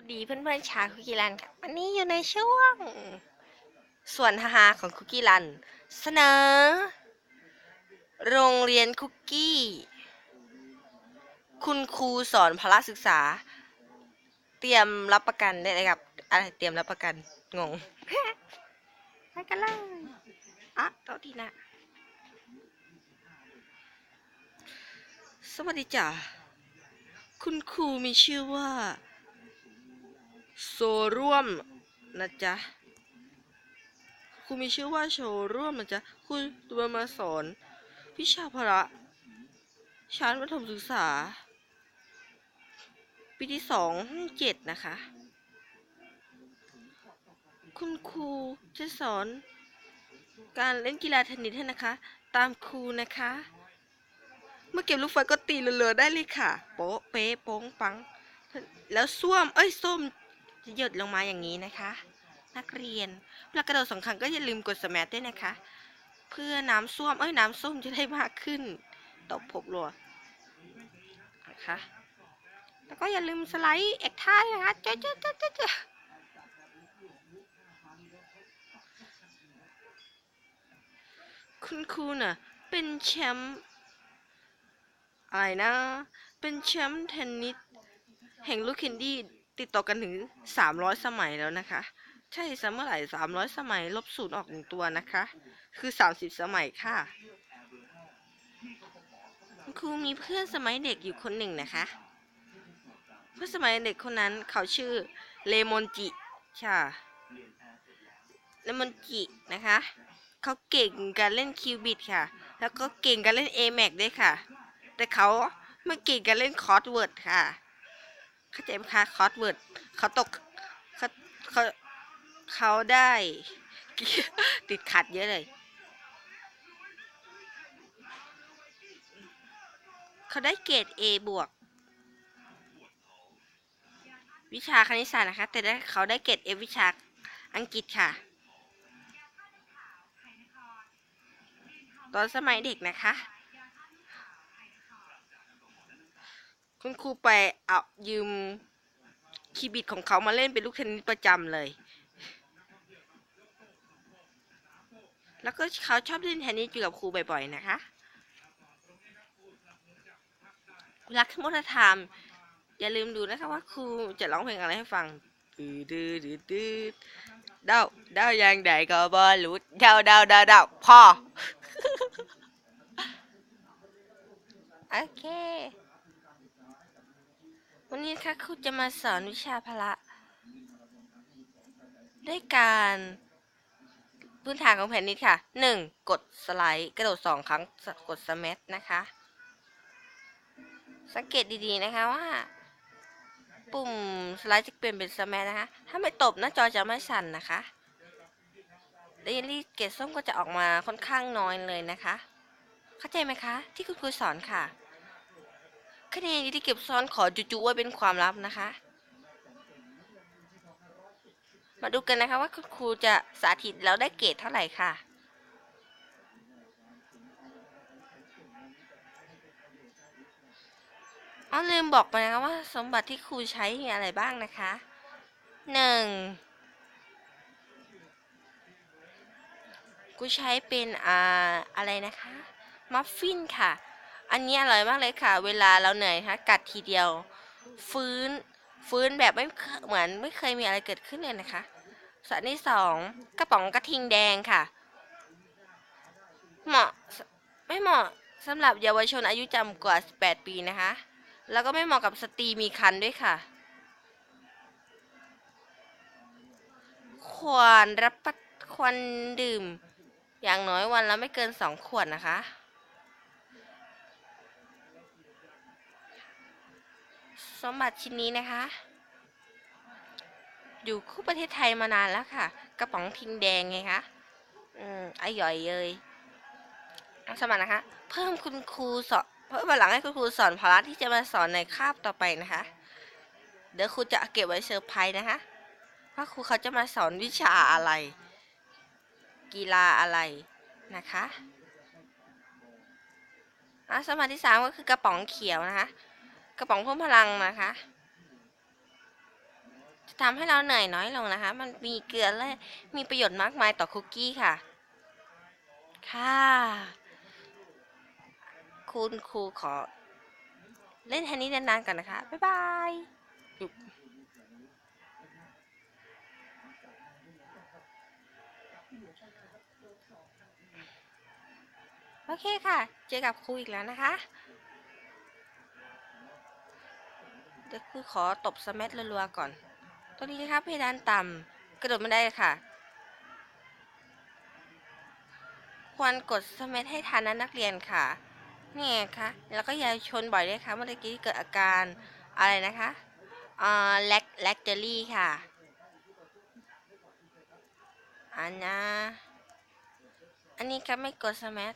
วัสดีเพื่อนๆชาวคุกกี้รันค่ะวันนี้อยู่ในช่วง ส่วนฮาของคุกกี้รัน เสนอ โรงเรียนคุกกี้ คุณครูสอนพละศึกษา เตรียมรับประกันได้เลยครับอะไรเตรียมรับประกันงงไปกันเลยอะโต๊ะทีนะสวัสดีจ้ะคุณครูมีชื่อว่า โซร่วมนะจ๊ะครูมีชื่อว่าโชร่วมนะจ๊ะคุณตัวมาสอนวิชาพละชั้นประถมศึกษา ปีที่สองห้องเจ็ดนะคะ คุณครูจะสอน การเล่นกีฬาเทนนิสให้นะคะ ตามครูนะคะ เมื่อเก็บลูกไฟก็ตีเรือๆได้เลยค่ะ โป๊ะเป๊ะโป้งปัง แล้วส้วม เอ้ยส้ม จะหยดลงมาอย่างนี้นะคะ นักเรียนเวลากระโดดสองครั้งก็อย่าลืมกดสมัด้วยนะคะ เพื่อน้ำส้วมเอ้ยน้ำส้มจะได้มากขึ้นตบผมรัวนะคะแล้วก็อย่าลืมสไลด์เอกท่าด้วยนะคะเจ๊เจ๊เจ๊เจ๊เจ๊คุณครูน่ะเป็นแชมป์อะไรนะ เป็นแชมป์เทนนิสแห่งลูกเคนดี้ ติดต่อกันถึง 300 สมัยแล้วนะคะ ใช่สมัยไหร่300 สมัยลบศูนย์ออกหนึ่งตัวนะคะ คือ 30 สมัยค่ะครูมีเพื่อนสมัยเด็กอยู่คนหนึ่งนะคะ เพื่อนสมัยเด็กคนนั้นเขาชื่อเลมอนจิค่ะเลมอนจินะคะ เขาเก่งการเล่นคิวบิดค่ะ แล้วก็เก่งการเล่น a m a x ด้วยค่ะ แต่เขาไม่เก่งการเล่นคอร์สเวิร์ดค่ะ เข้าใจไหมคะคอร์สเวิร์ดเขาตกเขาเขาเขาได้ ติดขัดเยอะเลยเขาได้เกรด A บวก วิชาคณิตศาสตร์นะคะ แต่ได้เขาได้เกรด F วิชาอังกฤษค่ะ ตอนสมัยเด็กนะคะ คุณครูไปเอายืมคีย์บิดของเขามาเล่นเป็นลูกเทนนิสประจำเลย แล้วก็เขาชอบเล่นเทนนิสอยู่กับครูบ่อยๆนะคะเวลาขึ้นวัฒนธรรม อย่าลืมดูนะคะว่าครูจะร้องเพลงอะไรให้ฟังดื้อดื้อดื้อดื้อเดาเดายังไดก็บอลูดเดาเดาเดาเดาพอโอเค วันนี้ค่ะครูจะมาสอนวิชาพละด้วยการพื้นฐานของแผ่นนี้ค่ะ 1. กดสไลด์ กระโดด 2 ครั้งกดสแมทนะคะ สังเกตดีๆนะคะว่า ปุ่มสไลด์จะเปลี่ยนเป็นสแมทนะคะ ถ้าไม่ตบหน้าจอจะไม่สั่นนะคะเดลี่เกตส้มก็จะออกมาค่อนข้างน้อยเลยนะคะ เข้าใจไหมคะ ที่คุณครูสอนค่ะ คะแนนที่เก็บซ้อนขอจุๆไว้เป็นความลับนะคะ มาดูกันนะคะว่าคุณครูจะสาธิตแล้วได้เกรดเท่าไหร่ค่ะอ๋อลืมบอกไปนะคะว่าสมบัติที่ครูใช้มีอะไรบ้างนะคะหนึ่งกูใช้เป็นอ่าอะไรนะคะ มัฟฟินค่ะ อันนี้อร่อยมากเลยค่ะ เวลาเราเหนื่อยนะคะกัดทีเดียว ฟื้นฟื้นแบบไม่เหมือนไม่เคยมีอะไรเกิดขึ้นเลยนะคะส่วนที่สองกระป๋องกระทิงแดงค่ะ เหมาะไม่เหมาะสำหรับเยาวชนอายุต่ำกว่า 18 ปีนะคะ แล้วก็ไม่เหมาะกับสตรีมีครรภ์ด้วยค่ะ ควรรับประควรดื่ม อย่างน้อยวันละไม่เกิน 2 ขวดนะคะ สมบัติชิ้นนี้นะคะ อยู่คู่ประเทศไทยมานานแล้วค่ะ กระป๋องทิงแดงไงคะอืมอร่อยเลยสมัครนะคะ เพิ่มคุณครูสอนเพิ่มหลังให้คุณครูสอนพละที่จะมาสอนในคาบต่อไปนะคะ เดี๋ยวครูจะเก็บไว้เซอร์ไพรส์นะคะว่าครูเขาจะมาสอนวิชาอะไร กีฬาอะไรนะคะอะสมาธิที่สามก็คือกระป๋องเขียวนะคะ กระป๋องเพิ่มพลังนะคะ จะทำให้เราเหนื่อยน้อยลงนะคะ มันมีเกลือและมีประโยชน์มากมายต่อคุกกี้ค่ะ ค่ะ คุณครูขอ เล่นเทนนิสนานๆก่อนนะคะ บ๊ายบายโอเคค่ะ เจอกับครูอีกแล้วนะคะ เดี๋ยวครูขอตบสมัรัวๆก่อน ตรงนี้นะคะเพดานต่ำกระโดดไม่ได้ค่ะ ควรกดสมัให้ทันนะนักเรียนค่ะ นี่ไงคะแล้วก็อย่าชนบ่อยด้วยค่ะ เมื่อกี้เกิดอาการอะไรนะคะอ่าแลกแลกเจอรี่ค่ะอันนะอันนี้ก็ไม่กดสมั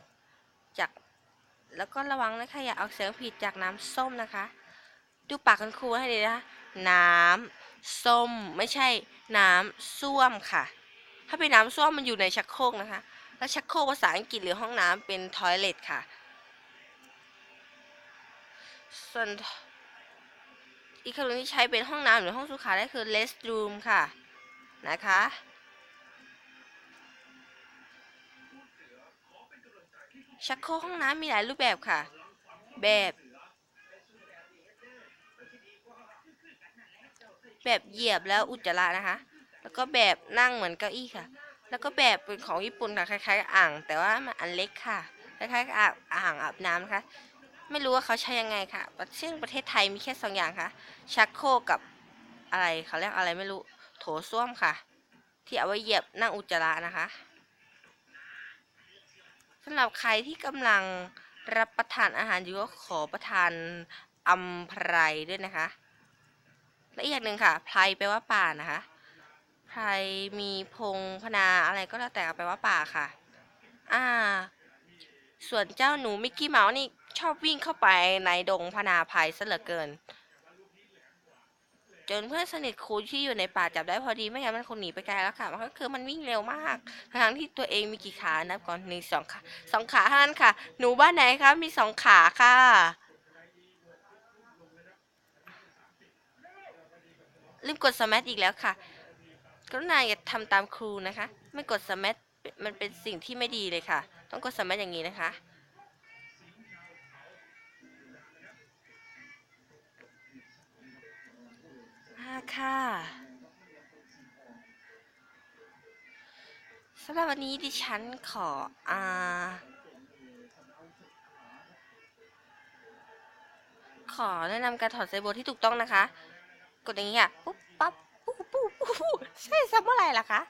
จากแล้วก็ระวังนะคะอย่าเอาเสียงผิดจากน้ำส้มนะคะ ดูปากคุณครูให้ดีนะคะน้ำส้มไม่ใช่น้ำส้วมค่ะ ถ้าเป็นน้ำส้วมมันอยู่ในชักโครกนะคะ แล้วชักโครกภาษาอังกฤษหรือห้องน้ำเป็นทอยเลทค่ะ ส่วนอีกคำหนึ่งที่ใช้เป็นห้องน้ำหรือห้องสุขาได้คือ restroom ค่ะนะคะชักโครกห้องน้ำมีหลายรูปแบบค่ะ แบบ แบบเหยียบแล้วอุจจาระนะคะ แล้วก็แบบนั่งเหมือนเก้าอี้ค่ะ แล้วก็แบบเป็นของญี่ปุ่นค่ะคล้ายๆกับอ่าง แต่ว่ามันอันเล็กค่ะคล้ายๆกับอ่างอ่างอาบน้ำนะคะไม่รู้ว่าเขาใช้ยังไงค่ะซึ่งประเทศไทยมีแค่สองอย่างค่ะ ชักโครกกับอะไรเขาเรียกอะไรไม่รู้ โถส้วมค่ะ ที่เอาไว้เหยียบนั่งอุจจาระนะคะสำหรับใครที่กำลังรับประทานอาหารอยู่ก็ขอประทานอัมไพรด้วยนะคะ และอีกอย่างหนึ่งค่ะไพรแปลว่าป่านะคะไพรมีพงพนาอะไรก็แล้วแต่แปลว่าป่าค่ะ อ่า ส่วนเจ้าหนูมิกกี้เมาส์นี่ชอบวิ่งเข้าไปในดงพนาภัยซะเหลือเกิน จนเพื่อนสนิทครูที่อยู่ในป่าจับได้พอดีไม่งั้นมันคงหนีไปไกลแล้วค่ะ มันก็คือมันวิ่งเร็วมากทั้งที่ตัวเองมีกี่ขานับก่อนหนึ่งสองขาสองขาเท่านั้นค่ะ หนูบ้านไหนคะมีสองขาค่ะ ลืมกดสมัตอีกแล้วค่ะ กรุณาอย่าทำตามครูนะคะ ไม่กดสมัตมันเป็นสิ่งที่ไม่ดีเลยค่ะ ต้องกดสมัตอย่างนี้นะคะอ่าค่ะสำหรับวันนี้ดิฉันขออ่าขอแนะนำการถอดไซโบที่ถูกต้องนะคะ กดอย่างนี้ค่ะปุ๊บปั๊บปุ๊บปุ๊บปุ๊บใช่ซับเมื่อไหร่ล่ะคะ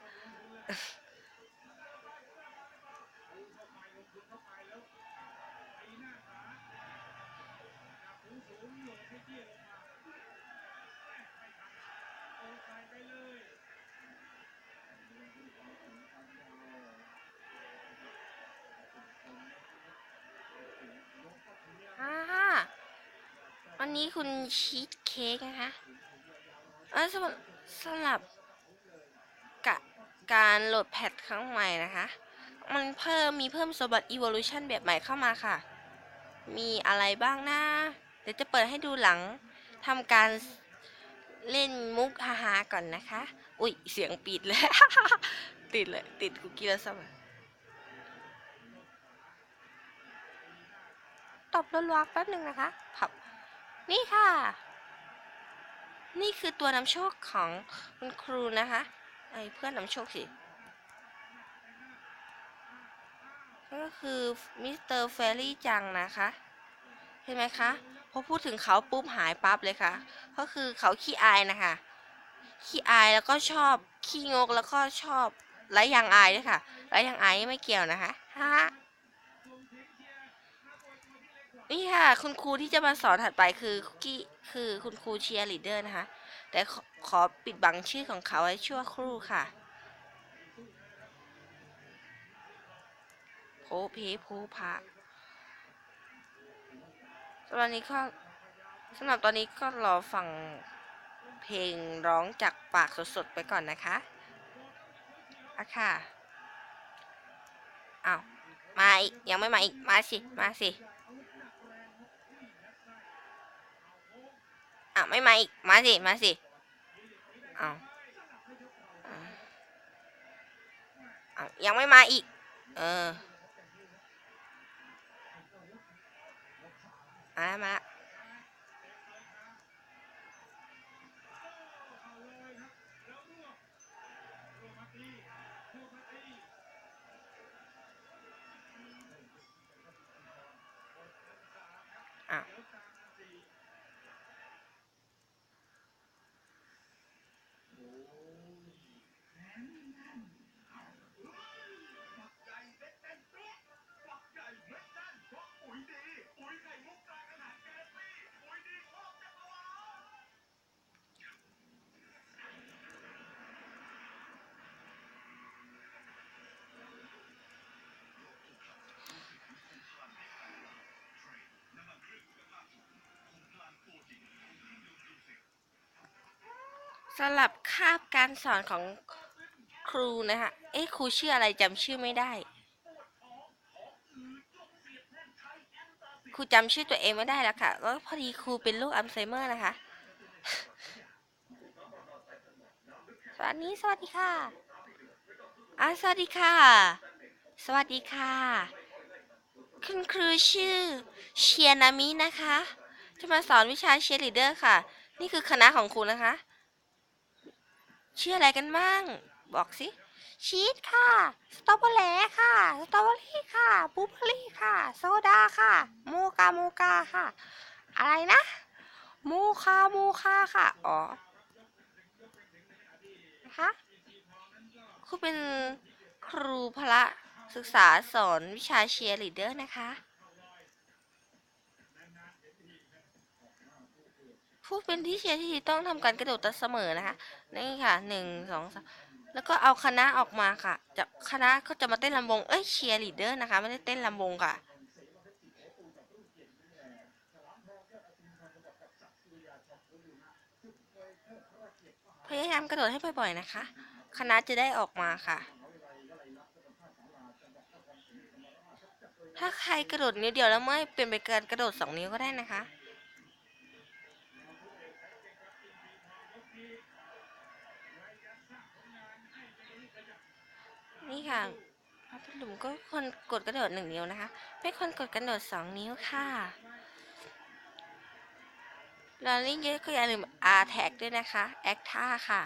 อ่าวันนี้คุณชีสเค้กนะคะ เออสำหรับสำหรับกะการโหลดแพทครั้งใหม่นะคะ มันเพิ่มมีเพิ่มสมบัติ evolution แบบใหม่เข้ามาค่ะ มีอะไรบ้างนะเดี๋ยวจะเปิดให้ดูหลังทำการเล่นมุกฮาๆก่อนนะคะ อุ้ยเสียงปิดเลย ติดเลย ติดคุกกี้แล้วสมัยตบรัวๆแป๊บหนึ่งนะคะผับ นี่ค่ะ นี่คือตัวนำโชคของคุณครูนะคะไอ้เพื่อนนำโชคสิก็คือมิสเตอร์เฟรรี่จังนะคะเห็นไหมคะพอพูดถึงเขาปุ๊บหายปั๊บเลยค่ะ ก็คือเขาขี้อายนะคะ ขี้อายแล้วก็ชอบขี้งกแล้วก็ชอบไรยางอายด้วยค่ะไรยางอายไม่เกี่ยวนะคะฮ่านี่ค่ะ คุณครูที่จะมาสอนถัดไปคือคุกกี้ คือคุณครูเชียร์ลีดเดอร์นะคะ แต่ขอขอปิดบังชื่อของเขาไว้ชั่วครู่ค่ะโพเพโพพะสำหรับนี้ก็สำหรับตอนนี้ก็รอฟังเพลงร้องจากปากสดๆไปก่อนนะคะอะค่ะอ้าวมาอีก ยังไม่มาอีก มาสิ มาสิ อะไม่มาอีก มาสิ มาสิอ้าวอะยังไม่มาอีก เออ มาล้วมาละ สลับคาบการสอนของครูนะคะเอ๊ะครูชื่ออะไรจำชื่อไม่ได้ ครูจำชื่อตัวเองไม่ได้แล้วค่ะก็พอดีครูเป็นโรคอัลไซเมอร์นะคะ สวัสดีสวัสดีค่ะอะสวัสดีค่ะ สวัสดีค่ะ คุณครูชื่อเชียนามินะคะ จะมาสอนวิชาเชียร์ลีดเดอร์ค่ะ นี่คือคณะของครูนะคะ ชื่ออะไรกันบ้าง บอกสิ ชีสค่ะ สตรอเบอร์แหลค่ะ สตรอเบอรี่ค่ะบลูเบอร์รี่ค่ะ โซดาค่ะ โมกาโมกาค่ะ อะไรนะ โมคาโมคาค่ะ อ๋อนะคะครูเป็นครูพละศึกษาสอนวิชาเชียร์ลีดเดอร์นะคะ ผู้เป็นที่เชียร์ที่ดีต้องทำการกระโดดเสมอนะคะ นี่ค่ะหนึ่งสองสามแล้วก็เอาคณะออกมาค่ะจะคณะก็จะมาเต้นลำวงเอ้ยเชียร์ลีดเดอร์นะคะไม่ได้เต้นลำวงค่ะ พยายามกระโดดให้บ่อยๆนะคะ คณะจะได้ออกมาค่ะ ถ้าใครกระโดดนิ้วเดียวแล้วไม่เป็นไปเการกระโดดสองนิ้วก็ได้นะคะ นี่ค่ะพัทลุมก็คนกดกระโดดหนึ่งนิ้วนะคะ ไม่คนกดกระโดดสองนิ้วค่ะเราเล่นเยอะก็อย่าลืม R tag ด้วยนะคะ แอคท่าค่ะ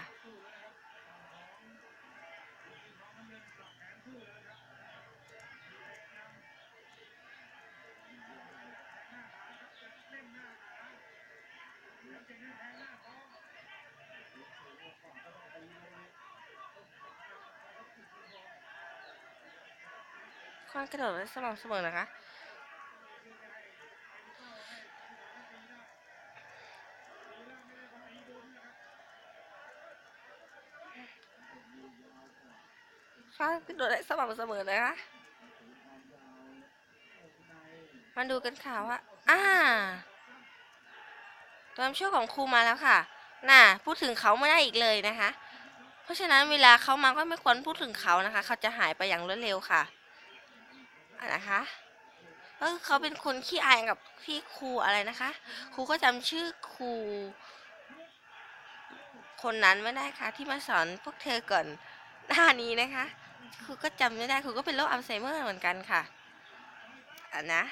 คนกระโดดสม่ำเสมอนะคะข้างกระโดดได้สม่ำเสมอนะคะมาดูกันค่ะว่า อ่าตัวน้ำช่วยของครูมาแล้วค่ะ น่ะ พูดถึงเขาไม่ได้อีกเลยนะคะ เพราะฉะนั้นเวลาเขามาก็ไม่ควรพูดถึงเขานะคะ เขาจะหายไปอย่างรวดเร็วค่ะ อะนะคะก็คือเขาเป็นคนขี้อายกับที่ครูอะไรนะคะ ครูก็จำชื่อครู คนนั้นไม่ได้ค่ะ ที่มาสอนพวกเธอก่อนหน้านี้นะคะ ครูก็จำไม่ได้ ครูก็เป็นโรคอัลไซเมอร์เหมือนกันค่ะอะนะ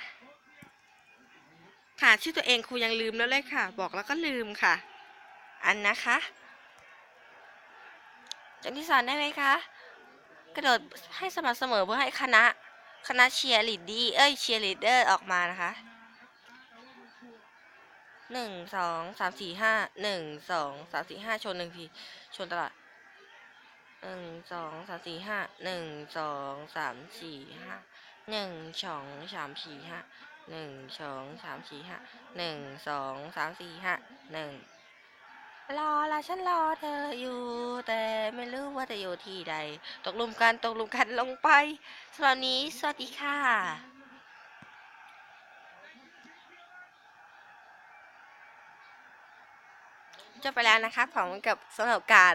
ค่ะชื่อตัวเองครูยังลืมแล้วเลยค่ะ บอกแล้วก็ลืมค่ะ อันนะคะจำที่สอนได้ไหมคะ กระโดดให้สม่ำเสมอเพื่อให้คณะ คณะเชียร์ลีดดี้เอ้ยเชียร์ลีดเดอร์ออกมานะคะหนึ่งสองสามสี่ห้าหนึ่งสองสามสี่ห้าชนหนึ่งทีชนตลอดหนึ่งสองสามสี่ห้าหนึ่งสองสามสี่ห้าหนึ่งสองสามสี่ห้าหนึ่งสองสามสี่ห้าหนึ่งสองสามสี่ห้าหนึ่งรอละฉันรอเธออยู่แต่ ไม่รู้ว่าจะอยู่ที่ใด ตกลุมกันตกลุมกันลงไปสำหรับนนี้สวัสดีค่ะจบไปแล้วนะคะของกับสำหรับการ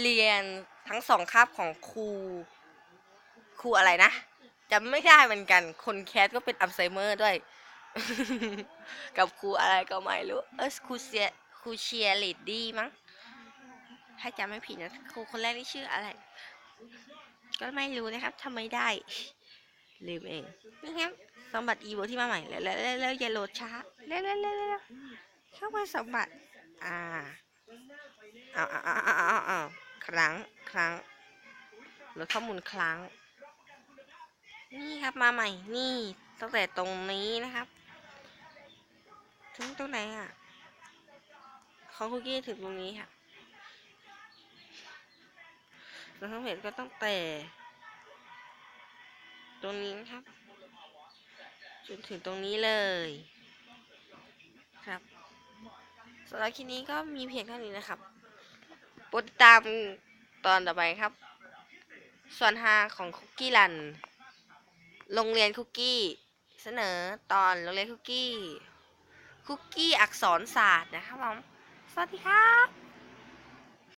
เรียนทั้งสองคาบของครูครูอะไรนะจำไม่ได้เหมือนกัน คนแคสก็เป็นอัลไซเมอร์ด้วย กับครูอะไรก็ไม่รู้ เออครูเชียครูเชียร์ลีดดี้มั้ง ถ้าจำไม่ผิดนะครูคนแรกนี่ชื่ออะไร ก็ไม่รู้นะครับทำไมได้ลืมเองนี่ครับสมบัติอีโวที่มาใหม่แล้วแล้วแล้วแล้วอย่าโหลดช้าแล้วแล้วแล้วแล้วเข้ามาสมบัติอ่าเอาเอาเอาเอาเอาเอาครั้งครั้งลดข้อมูลครั้ง นี่ครับมาใหม่ นี่ตั้งแต่ตรงนี้นะครับ ถึงตรงไหนอะของคุกกี้ถึงตรงนี้ค่ะ แล้วทั้งเพจก็ต้องแต่ ตรงนี้นะครับ จนถึงตรงนี้เลย ครับสำหรับคลิปนี้ก็มีเพียงเท่านี้นะครับโปรดติดตามตอนต่อไปครับ ส่วนฮาของคุกกี้รัน โรงเรียนคุกกี้ เสนอตอนโรงเรียนคุกกี้ คุกกี้อักษรศาสตร์นะครับผม สวัสดีครับ